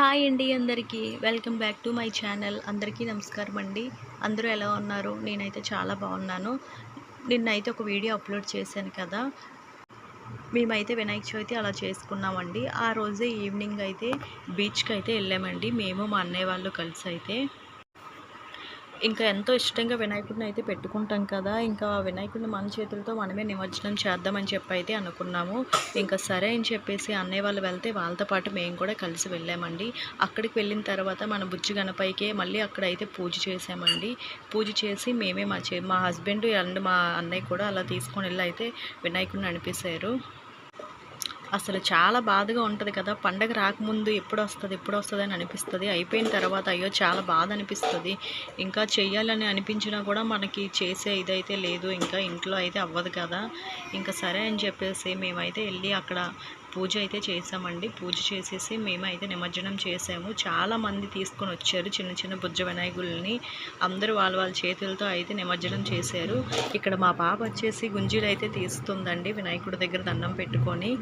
Hi అండి అందరికీ. Welcome back to my channel. అందరికీ నమస్కారం అండి. అందరూ ఎలా ఉన్నారు? నేనైతే చాలా బాగున్నాను. నిన్నైతే ఒక వీడియో అప్లోడ్ చేశాను కదా. మేమైతే వినాయక చవితి అలా చేసుకున్నామండి. ఆ రోజే ఈవినింగ్ అయితే బీచ్కి అయితే వెళ్ళామండి. మేము మా అన్నయ్య వాళ్ళు కలిసి అయితే. ఇంకా ఎంతో ఇష్టంగా వినాయకుడిని అయితే పెట్టుకుంటాం కదా ఇంకా వినాయకుడిని మన చేతులతో మనమే నిమజ్జనం చేద్దామని చెప్పి అయితే అనుకున్నాము. ఇంకా సరే అని చెప్పేసి అన్నయ్య వాళ్ళు వెళ్తే వాళ్ళతో పాటు మేము కూడా కలిసి వెళ్ళామండి. అక్కడికి వెళ్ళిన తర్వాత మన బుజ్జి గణపైకే మళ్ళీ అక్కడ అయితే పూజ చేసామండి పూజ చేసి మేమే మా చే మా హస్బెండ్ అండ్ మా అన్నయ్య కూడా అలా తీసుకొని వెళ్ళి అయితే వినాయకుడిని అనిపిస్తారు అసలు చాలా బాధగా ఉంటుంది కదా. పండగ రాకముందు ఎప్పుడు వస్తుంది ఎప్పుడు వస్తుంది అని అనిపిస్తుంది. అయిపోయిన తర్వాత అయ్యో చాలా బాధ అనిపిస్తుంది. ఇంకా చెయ్యాలని అనిపించినా కూడా మనకి చేసే ఇదైతే లేదు. ఇంకా ఇంట్లో అయితే అవ్వదు కదా. ఇంకా సరే అని చెప్పేసి మేమైతే వెళ్ళి అక్కడ పూజ అయితే చేసామండి పూజ చేసేసి మేమైతే నిమజ్జనం చేసాము చాలా మంది తీసుకొని వచ్చారు చిన్న చిన్న బుజ్జ వినాయకుల్ని. అందరూ వాళ్ళ వాళ్ళ చేతులతో అయితే నిమజ్జనం చేశారు. ఇక్కడ మా పాప వచ్చేసి గుంజీలు అయితే తీస్తుందండి వినాయకుడి దగ్గర దండం పెట్టుకొని.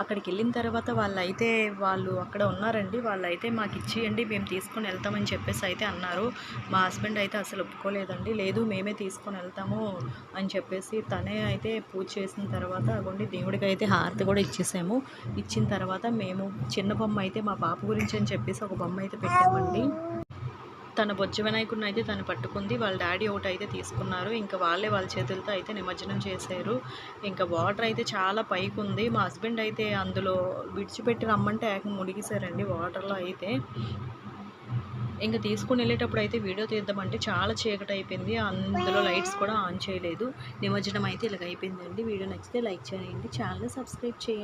అక్కడికి వెళ్ళిన తర్వాత వాళ్ళైతే వాళ్ళు అక్కడ ఉన్నారండి. వాళ్ళైతే మాకు ఇచ్చేయండి మేము తీసుకొని వెళ్తామని చెప్పేసి అయితే అన్నారు. మా హస్బెండ్ అయితే అసలు ఒప్పుకోలేదండి. లేదు మేమే తీసుకొని వెళ్తాము అని చెప్పేసి తనే అయితే పూజ చేసిన తర్వాత అగోండి దేవుడికి అయితే హారతి కూడా ఇచ్చేసాము. ఇచ్చిన తర్వాత మేము చిన్న బొమ్మ అయితే మా పాప గురించి అని చెప్పేసి ఒక బొమ్మ అయితే పెట్టామండి. తన బొజ్జ వినాయకుడిని అయితే తను పట్టుకుంది. వాళ్ళ డాడీ ఒకటి అయితే తీసుకున్నారు. ఇంకా వాళ్ళే వాళ్ళ చేతులతో అయితే నిమజ్జనం చేశారు. ఇంకా వాటర్ అయితే చాలా పైకి ఉంది. మా హస్బెండ్ అయితే అందులో విడిచిపెట్టి రమ్మంటే ఏకం మునిగిసారండి వాటర్లో అయితే. ఇంకా తీసుకుని వెళ్ళేటప్పుడు అయితే వీడియో తీద్దామంటే చాలా చీకటి అయిపోయింది. అందులో లైట్స్ కూడా ఆన్ చేయలేదు. నిమజ్జనం అయితే ఇలాగ అయిపోయిందండి. వీడియో నచ్చితే లైక్ చేయండి. ఛానల్ సబ్స్క్రైబ్ చేయండి.